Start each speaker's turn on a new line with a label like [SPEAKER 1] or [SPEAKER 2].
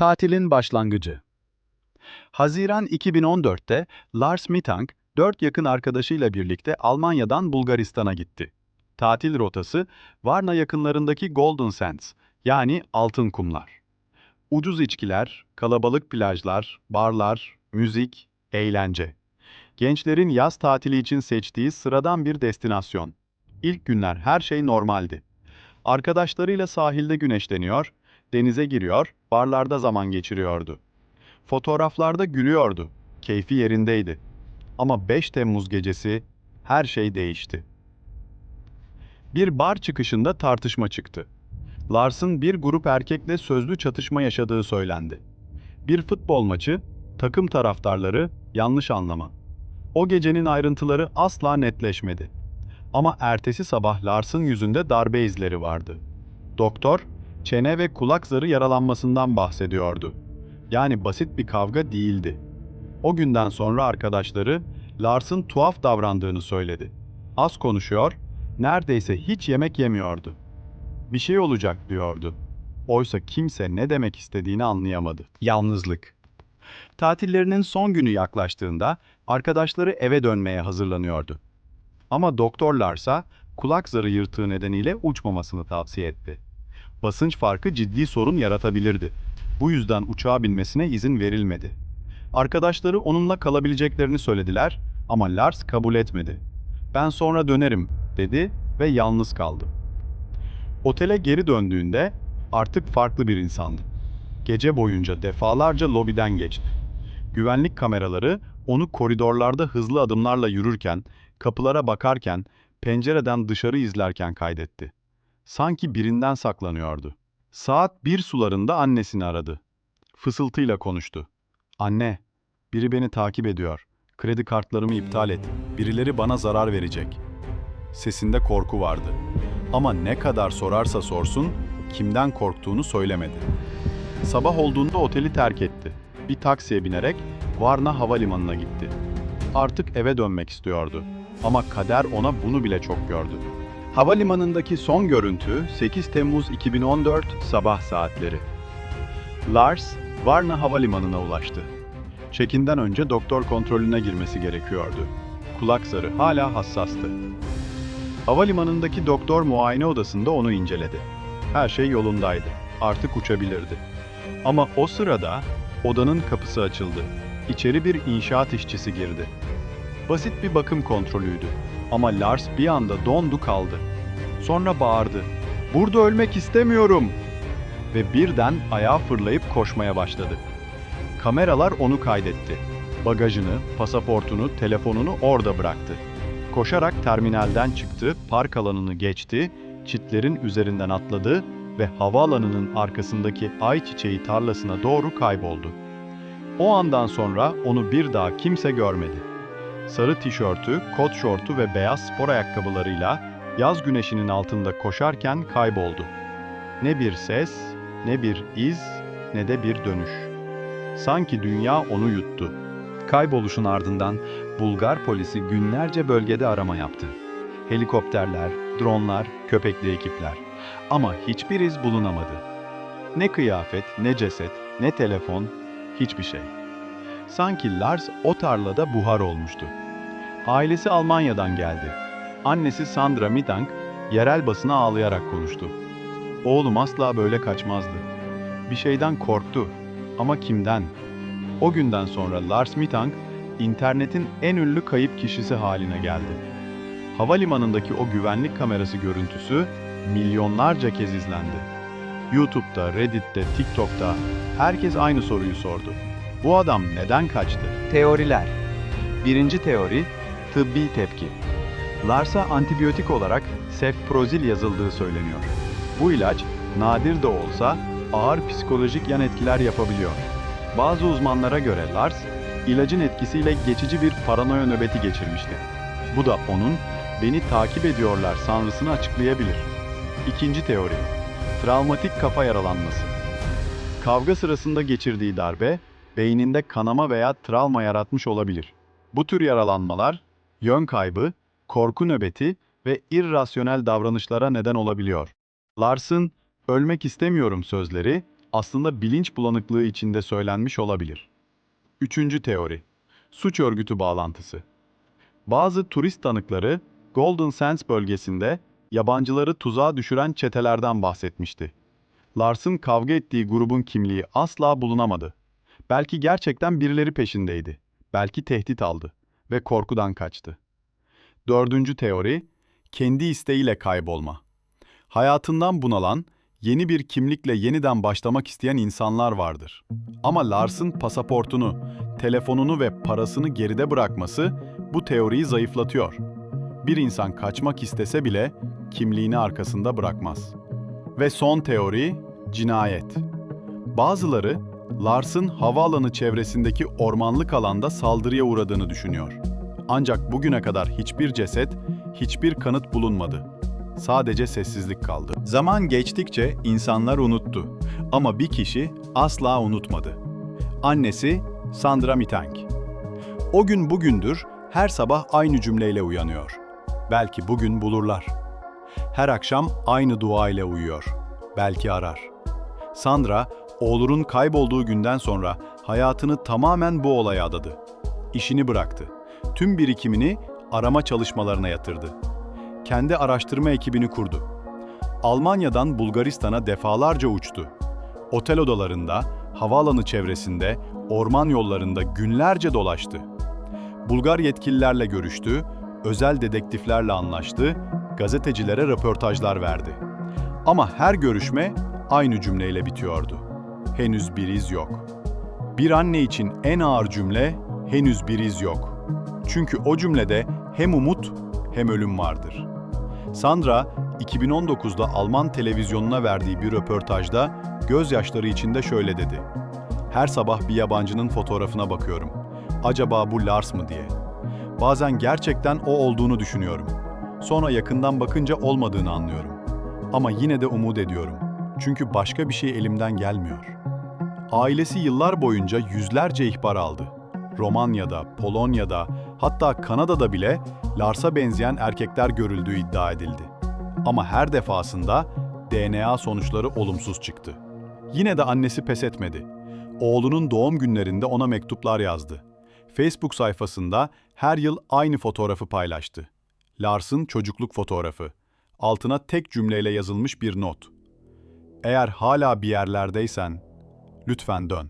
[SPEAKER 1] Tatilin başlangıcı. Haziran 2014'te Lars Mittag, dört yakın arkadaşıyla birlikte Almanya'dan Bulgaristan'a gitti. Tatil rotası Varna yakınlarındaki Golden Sands, yani altın kumlar. Ucuz içkiler, kalabalık plajlar, barlar, müzik, eğlence. Gençlerin yaz tatili için seçtiği sıradan bir destinasyon. İlk günler her şey normaldi. Arkadaşlarıyla sahilde güneşleniyor, denize giriyor, barlarda zaman geçiriyordu. Fotoğraflarda gülüyordu, keyfi yerindeydi. Ama 5 Temmuz gecesi her şey değişti. Bir bar çıkışında tartışma çıktı. Lars'ın bir grup erkekle sözlü çatışma yaşadığı söylendi. Bir futbol maçı, takım taraftarları, yanlış anlama. O gecenin ayrıntıları asla netleşmedi. Ama ertesi sabah Lars'ın yüzünde darbe izleri vardı. Doktor, çene ve kulak zarı yaralanmasından bahsediyordu. Yani basit bir kavga değildi. O günden sonra arkadaşları Lars'ın tuhaf davrandığını söyledi. Az konuşuyor, neredeyse hiç yemek yemiyordu. Bir şey olacak diyordu. Oysa kimse ne demek istediğini anlayamadı. Yalnızlık. Tatillerinin son günü yaklaştığında arkadaşları eve dönmeye hazırlanıyordu. Ama doktorlarsa kulak zarı yırtığı nedeniyle uçmamasını tavsiye etti. Basınç farkı ciddi sorun yaratabilirdi. Bu yüzden uçağa binmesine izin verilmedi. Arkadaşları onunla kalabileceklerini söylediler ama Lars kabul etmedi. Ben sonra dönerim dedi ve yalnız kaldı. Otele geri döndüğünde artık farklı bir insandı. Gece boyunca defalarca lobiden geçti. Güvenlik kameraları onu koridorlarda hızlı adımlarla yürürken, kapılara bakarken, pencereden dışarı izlerken kaydetti. Sanki birinden saklanıyordu. Saat bir sularında annesini aradı. Fısıltıyla konuştu. Anne, biri beni takip ediyor. Kredi kartlarımı iptal et. Birileri bana zarar verecek. Sesinde korku vardı. Ama ne kadar sorarsa sorsun, kimden korktuğunu söylemedi. Sabah olduğunda oteli terk etti. Bir taksiye binerek Varna Havalimanı'na gitti. Artık eve dönmek istiyordu. Ama kader ona bunu bile çok gördü. Havalimanındaki son görüntü 8 Temmuz 2014 sabah saatleri. Lars, Varna Havalimanı'na ulaştı. Çekinden önce doktor kontrolüne girmesi gerekiyordu. Kulak zarı hala hassastı. Havalimanındaki doktor muayene odasında onu inceledi. Her şey yolundaydı. Artık uçabilirdi. Ama o sırada odanın kapısı açıldı. İçeri bir inşaat işçisi girdi. Basit bir bakım kontrolüydü. Ama Lars bir anda dondu kaldı. Sonra bağırdı. Burada ölmek istemiyorum. Ve birden ayağa fırlayıp koşmaya başladı. Kameralar onu kaydetti. Bagajını, pasaportunu, telefonunu orada bıraktı. Koşarak terminalden çıktı, park alanını geçti, çitlerin üzerinden atladı ve havaalanının arkasındaki ayçiçeği tarlasına doğru kayboldu. O andan sonra onu bir daha kimse görmedi. Sarı tişörtü, kot şortu ve beyaz spor ayakkabılarıyla yaz güneşinin altında koşarken kayboldu. Ne bir ses, ne bir iz, ne de bir dönüş. Sanki dünya onu yuttu. Kayboluşun ardından Bulgar polisi günlerce bölgede arama yaptı. Helikopterler, dronlar, köpekli ekipler. Ama hiçbir iz bulunamadı. Ne kıyafet, ne ceset, ne telefon, hiçbir şey. Sanki Lars o tarlada buhar olmuştu. Ailesi Almanya'dan geldi. Annesi Sandra Mittag yerel basına ağlayarak konuştu. Oğlum asla böyle kaçmazdı. Bir şeyden korktu ama kimden? O günden sonra Lars Mittag internetin en ünlü kayıp kişisi haline geldi. Havalimanındaki o güvenlik kamerası görüntüsü milyonlarca kez izlendi. YouTube'da, Reddit'te, TikTok'ta herkes aynı soruyu sordu. Bu adam neden kaçtı? Teoriler. Birinci teori, tıbbi tepki. Lars'a antibiyotik olarak cefprozil yazıldığı söyleniyor. Bu ilaç nadir de olsa ağır psikolojik yan etkiler yapabiliyor. Bazı uzmanlara göre Lars, ilacın etkisiyle geçici bir paranoya nöbeti geçirmişti. Bu da onun beni takip ediyorlar sanrısını açıklayabilir. İkinci teori, travmatik kafa yaralanması. Kavga sırasında geçirdiği darbe, beyninde kanama veya travma yaratmış olabilir. Bu tür yaralanmalar, yön kaybı, korku nöbeti ve irrasyonel davranışlara neden olabiliyor. Lars'ın "ölmek istemiyorum" sözleri aslında bilinç bulanıklığı içinde söylenmiş olabilir. Üçüncü teori, suç örgütü bağlantısı. Bazı turist tanıkları Golden Sands bölgesinde yabancıları tuzağa düşüren çetelerden bahsetmişti. Lars'ın kavga ettiği grubun kimliği asla bulunamadı. Belki gerçekten birileri peşindeydi. Belki tehdit aldı ve korkudan kaçtı. Dördüncü teori, kendi isteğiyle kaybolma. Hayatından bunalan, yeni bir kimlikle yeniden başlamak isteyen insanlar vardır. Ama Lars'ın pasaportunu, telefonunu ve parasını geride bırakması bu teoriyi zayıflatıyor. Bir insan kaçmak istese bile kimliğini arkasında bırakmaz. Ve son teori, cinayet. Bazıları Lars'ın havaalanı çevresindeki ormanlık alanda saldırıya uğradığını düşünüyor. Ancak bugüne kadar hiçbir ceset, hiçbir kanıt bulunmadı. Sadece sessizlik kaldı. Zaman geçtikçe insanlar unuttu. Ama bir kişi asla unutmadı. Annesi Sandra Mittank. O gün bugündür her sabah aynı cümleyle uyanıyor. Belki bugün bulurlar. Her akşam aynı dua ile uyuyor. Belki arar. Sandra, oğlunun kaybolduğu günden sonra hayatını tamamen bu olaya adadı. İşini bıraktı. Tüm birikimini arama çalışmalarına yatırdı. Kendi araştırma ekibini kurdu. Almanya'dan Bulgaristan'a defalarca uçtu. Otel odalarında, havaalanı çevresinde, orman yollarında günlerce dolaştı. Bulgar yetkililerle görüştü, özel dedektiflerle anlaştı, gazetecilere röportajlar verdi. Ama her görüşme aynı cümleyle bitiyordu. Henüz bir iz yok. Bir anne için en ağır cümle henüz bir iz yok. Çünkü o cümlede hem umut hem ölüm vardır. Sandra 2019'da Alman televizyonuna verdiği bir röportajda gözyaşları içinde şöyle dedi. Her sabah bir yabancının fotoğrafına bakıyorum. Acaba bu Lars mı diye. Bazen gerçekten o olduğunu düşünüyorum. Sonra yakından bakınca olmadığını anlıyorum. Ama yine de umut ediyorum. Çünkü başka bir şey elimden gelmiyor. Ailesi yıllar boyunca yüzlerce ihbar aldı. Romanya'da, Polonya'da, hatta Kanada'da bile Lars'a benzeyen erkekler görüldüğü iddia edildi. Ama her defasında DNA sonuçları olumsuz çıktı. Yine de annesi pes etmedi. Oğlunun doğum günlerinde ona mektuplar yazdı. Facebook sayfasında her yıl aynı fotoğrafı paylaştı. Lars'ın çocukluk fotoğrafı. Altına tek cümleyle yazılmış bir not. Eğer hala bir yerlerdeysen, lütfen dön.